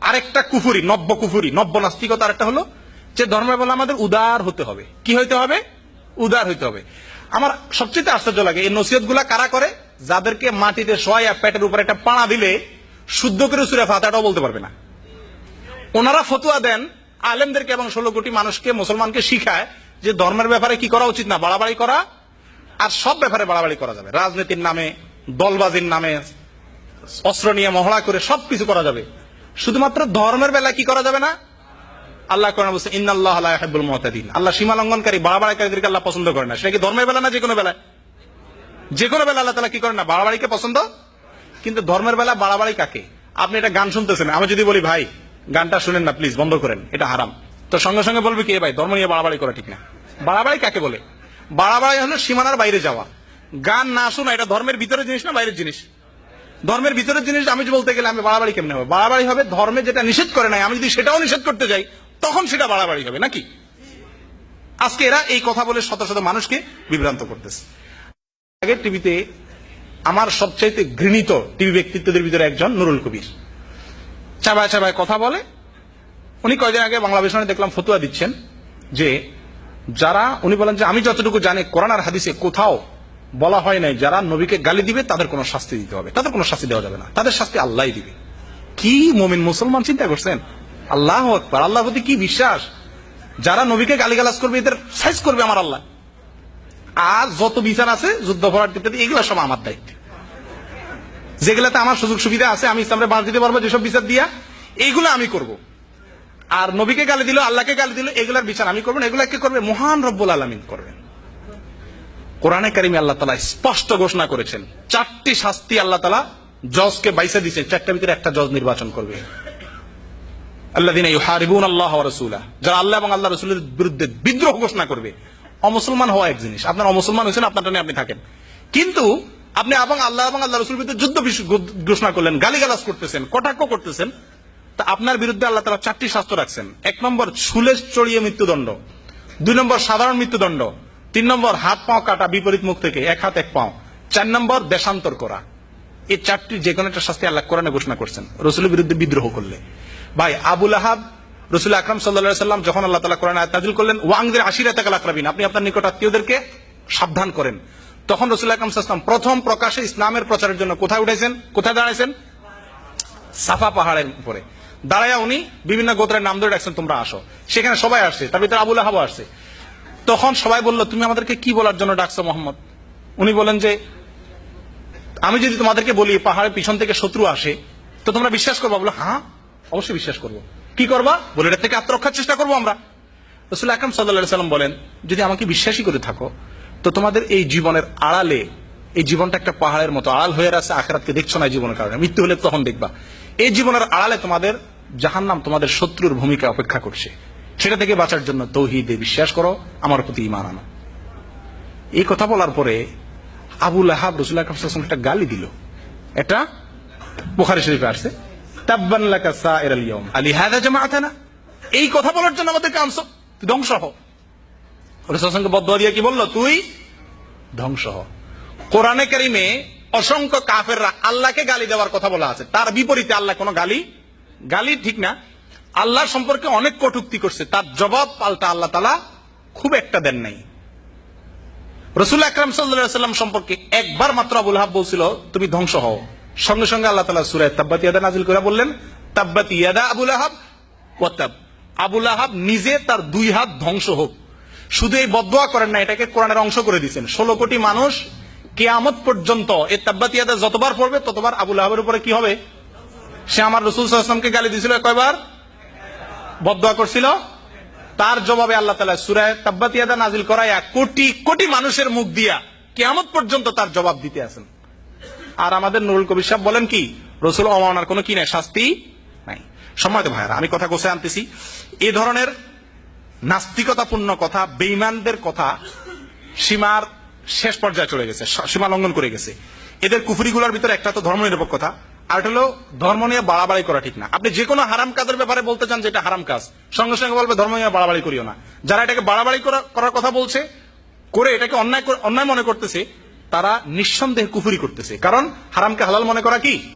আরেকটা কুফুরি, নব্য কুফুরি, নব্য নাস্তিকতা আরেকটা হলো যে ধর্মের বলে আমাদের উদার হতে হবে। কি হইতে হবে? উদার হইতে হবে। আমার সবচেয়ে আশ্চর্য লাগে, এই নসিহতগুলা কারা করে? যাদেরকে মাটিতে শোয়া পেটের উপরে একটা পাড়া দিলে শুদ্ধ করে সুরে ফাতাটাও বলতে পারবে না। ওনারা ফতুয়া দেন আলেমদেরকে এবং ষোলো কোটি মানুষকে, মুসলমানকে শিখায় যে ধর্মের ব্যাপারে কি করা উচিত না, বাড়াবাড়ি করা। আর সব ব্যাপারে বাড়াবাড়ি করা যাবে। রাজনীতির নামে, দলবাজির নামে, অস্ত্র নিয়ে মহড়া করে সবকিছু করা যাবে। শুধুমাত্র ধর্মের বেলা কি করা যাবে না? আল্লাহ কোরআন বলছে, ইন্নাল্লাহ লা ইউহিব্বুল মুতাদিন আল্লাহ সীমা লঙ্ঘনকারী, বাড়াবাড়িকারীদেরকে আল্লাহ পছন্দ করে না। সেটা কি ধর্মের বেলা না যে কোনো বেলায়? যে কোনো বেলা আল্লাহ তালা কি করেন না? বাড়াবাড়িকে পছন্দ? কিন্তু ধর্মের বেলা বাড়াবাড়ি কাকে? আপনি এটা গান শুনতেছেন। আমি যদি বলি, ভাই, গানটা শুনেন না, প্লিজ, বন্ধ করেন। এটা হারাম। তো সঙ্গে সঙ্গে বলবে কি ভাই, ধর্ম নিয়ে বাড়াবাড়ি করা ঠিক না। বাড়াবাড়ি কাকে বলে? বাড়াবাড়ি হলো সীমানার বাইরে যাওয়া। গান না শোনা এটা ধর্মের ভিতরের জিনিস না বাইরের জিনিস? ধর্মের ভিতরের জিনিস আমি বলতে গেলে আমি বাড়াবাড়ি কেমনে হবে? বাড়াবাড়ি হবে ধর্মে যেটা নিষেধ করে নাই, আমি যদি সেটাও নিষেধ করতে যাই, তখন সেটা বাড়াবাড়ি হবে, নাকি? আজকে এরা এই কথা বলে শত শত মানুষকে বিভ্রান্ত করতেছে। আগে টিভিতে আমার সবচাইতে ঘৃণিত টিভি ব্যক্তিত্বদের ভিতরে একজন নুরুল কবির। চাবায় চাবায় কথা বলে। উনি কয়দিন আগে বাংলাদেশ দেখলাম, ফতুয়া দিচ্ছেন যে যারা, উনি বলেন যে আমি যতটুকু জানি কোরআন আর হাদিসে কোথাও বলা হয় নাই, যারা নবীকে গালি দিবে, তাদের কোনো শাস্তি দিতে হবে। তাদের কোনো শাস্তি দেওয়া যাবে না। তাদের শাস্তি আল্লাহই দিবে। কি মমিন মুসলমান চিন্তা করছেন? আল্লাহ আকবার আল্লাহ প্রতি কি বিশ্বাস? যারা নবীকে গালিগালাজ করবে, এদের সাইজ করবে আমার আল্লাহ। আর যত বিচার আছে, যুদ্ধ ইত্যাদি, এগুলো সব আমার দায়িত্ব। যেগুলাতে আমার সুযোগ সুবিধা আছে, আমি ইসলামে বাঁধ দিতে পারব যেসব বিচার দিয়া এইগুলো আমি করব। আর নবীকে গালি দিল, আল্লাহকে গালি দিল, এগুলার বিচার আমি করব না, এগুলা কে করবে? মহান রব্বুল আলমিন করবেন। কোরআনে কারিমে আল্লাহ তালা স্পষ্ট ঘোষণা করেছেন, চারটি শাস্তি আল্লাহ তালা জজকে বাইসে দিয়েছেন, চারটার ভিতরে একটা জজ নির্বাচন করবে। আল্লাহ দিন হারিবুন আল্লাহ রসুলা যারা আল্লাহ এবং আল্লাহ রসুলের বিরুদ্ধে বিদ্রোহ ঘোষণা করবে। অমুসলমান হওয়া এক জিনিস, আপনার অমুসলমান হয়েছেন, আপনারটা নিয়ে আপনি থাকেন। কিন্তু আপনি এবং আল্লাহ এবং আল্লাহ রসুলের বিরুদ্ধে যুদ্ধ ঘোষণা করলেন, গালিগালাজ করতেছেন, কটাক্ষ করতেছেন, তা আপনার বিরুদ্ধে আল্লাহ তালা চারটি শাস্ত্র রাখছেন। এক নম্বর ছুলে চড়িয়ে মৃত্যুদণ্ড। দুই নম্বর, সাধারণ মৃত্যুদণ্ড। তিন নম্বর, হাত পাও কাটা, বিপরীত মুখ থেকে, এক হাত, এক পাও। চার নম্বর, দেশান্তর করা। এই চারটি যে কোনো একটা শাস্তি আল্লাহ কোরআনে ঘোষণা করছেন, রসুলের বিরুদ্ধে বিদ্রোহ করলে। ভাই, আবুল আহাব, রসুল আকরাম সাল্লাহ সাল্লাম যখন আল্লাহ তালা কোরআন আয়াত করলেন, ওয়াংদের আশিরা তাকাল আকরাবিন আপনি আপনার নিকট আত্মীয়দেরকে সাবধান করেন। তখন রসুল আকরাম সাল্লাম প্রথম প্রকাশে ইসলামের প্রচারের জন্য কোথায় উঠেছেন? কোথায় দাঁড়াইছেন? সাফা পাহাড়ের উপরে। দাঁড়াইয়া উনি বিভিন্ন গোত্রের নাম ধরে ডাকছেন, তোমরা আসো। সেখানে সবাই আসছে, তার ভিতরে আবুল আহাব আসছে। তখন সবাই বলল, তুমি আমাদেরকে কি বলার জন্য ডাকছো মোহাম্মদ? উনি বলেন যে, আমি যদি তোমাদেরকে বলি, পাহাড়ের পিছন থেকে শত্রু আসে, তো তোমরা বিশ্বাস করবা? বলো হ্যাঁ অবশ্যই বিশ্বাস করব। কি করবা? বলে, এটা থেকে আত্মরক্ষার চেষ্টা করব আমরা। রসুল আকরম সাল্লা সাল্লাম বলেন, যদি আমাকে বিশ্বাসী করে থাকো, তো তোমাদের এই জীবনের আড়ালে, এই জীবনটা একটা পাহাড়ের মতো আড়াল হয়ে আছে, আখেরাতকে দেখছ না জীবনের কারণে। মৃত্যু হলে তখন দেখবা। এই জীবনের আড়ালে তোমাদের জাহান্নাম, তোমাদের শত্রুর ভূমিকা অপেক্ষা করছে। সেটা থেকে বাঁচার জন্য তৌহিদে বিশ্বাস করো, আমার প্রতি ইমান আনো। এই কথা বলার পরে আবুল আহাব রসুল আকরম একটা গালি দিল। এটা বুখারি শরীফে আসছে এই কথা বলার জন্য আমাদেরকে আনছো, তুই ধ্বংস হ। সঙ্গে দিয়ে কি বলল? তুই ধ্বংস হ। কোরআনে কারিমে অসংখ্য কাফেররা আল্লাহকে গালি দেওয়ার কথা বলা আছে। তার বিপরীতে আল্লাহ কোনো গালি গালি ঠিক না আল্লাহ সম্পর্কে অনেক কটুক্তি করছে। তার জবাব পাল্টা আল্লাহ তালা খুব একটা দেন নাই। রসুল আকরাম সাল্লাম সম্পর্কে একবার মাত্র আবুল হাব বলছিল, তুমি ধ্বংস হও। সঙ্গে সঙ্গে আল্লাহ তালা সুরায় তাব্বাত ইয়াদা নাজিল করে বললেন, তাব্বাত ইয়াদা আবুল আহাব ওয়াতাব আবুল আহাব নিজে তার দুই হাত ধ্বংস হোক। শুধু এই বদোয়া করেন না, এটাকে কোরআনের অংশ করে দিচ্ছেন ষোলো কোটি মানুষ কেয়ামত পর্যন্ত এই তাব্বাত ইয়াদা যতবার পড়বে, ততবার আবুল আহাবের উপরে কি হবে? সে আমার রসুল সাল্লামকে গালি দিয়েছিল কয়বার? বদোয়া করছিল। তার জবাবে আল্লাহ তালা সুরায় তাব্বাতিয়াদা নাজিল করাইয়া কোটি কোটি মানুষের মুখ দিয়া কেয়ামত পর্যন্ত তার জবাব দিতে আছেন। আর আমাদের নুরুল কবির সাহেব বলেন কি, রসুল অমানার কোনো কি নাই, শাস্তি নাই। সময় ভাইয়ারা, আমি কথা গোছে আনতেছি। এ ধরনের নাস্তিকতাপূর্ণ কথা বেইমানদের কথা সীমার শেষ পর্যায়ে চলে গেছে সীমা লঙ্ঘন করে গেছে। এদের কুফুরিগুলোর ভিতরে একটা তো ধর্ম নিরপেক্ষতা আর হলো ধর্ম নিয়ে বাড়াবাড়ি করা ঠিক না। আপনি যে কোনো হারাম কাজের ব্যাপারে বলতে চান যে এটা হারাম কাজ, সঙ্গে সঙ্গে বলবে ধর্ম নিয়ে বাড়াবাড়ি করিও না। যারা এটাকে বাড়াবাড়ি করা- করার কথা বলছে, করে এটাকে অন্যায় অন্যায় মনে করতেছে, তারা নিঃসন্দেহে কুফুরি করতেছে। কারণ হারামকে হালাল মনে করা কি?